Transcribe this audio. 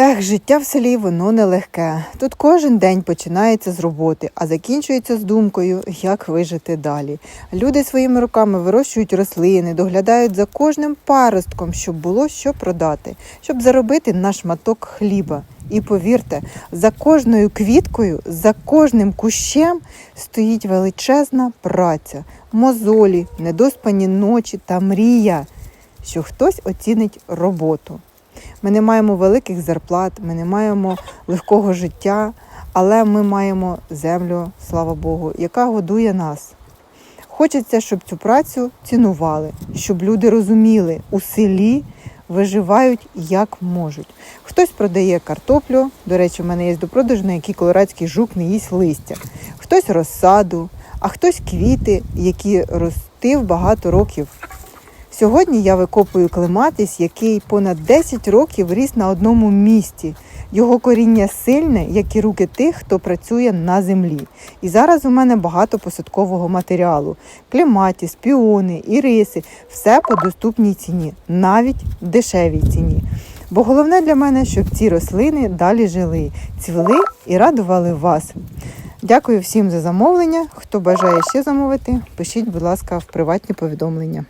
Ех, життя в селі воно нелегке. Тут кожен день починається з роботи, а закінчується з думкою, як вижити далі. Люди своїми руками вирощують рослини, доглядають за кожним паростком, щоб було що продати, щоб заробити на шматок хліба. І повірте, за кожною квіткою, за кожним кущем стоїть величезна праця, мозолі, недоспані ночі та мрія, що хтось оцінить роботу. Ми не маємо великих зарплат, ми не маємо легкого життя, але ми маємо землю, слава Богу, яка годує нас. Хочеться, щоб цю працю цінували, щоб люди розуміли, у селі виживають як можуть. Хтось продає картоплю, до речі, в мене є до продажу, на якій колорадський жук не їсть листя, хтось розсаду, а хтось квіти, які ростив багато років. Сьогодні я викопую клематис, який понад 10 років ріс на одному місці. Його коріння сильне, як і руки тих, хто працює на землі. І зараз у мене багато посадкового матеріалу: клематіс, піони, іриси все по доступній ціні, навіть дешевій ціні. Бо головне для мене, щоб ці рослини далі жили, цвіли і радували вас. Дякую всім за замовлення. Хто бажає ще замовити, пишіть, будь ласка, в приватні повідомлення.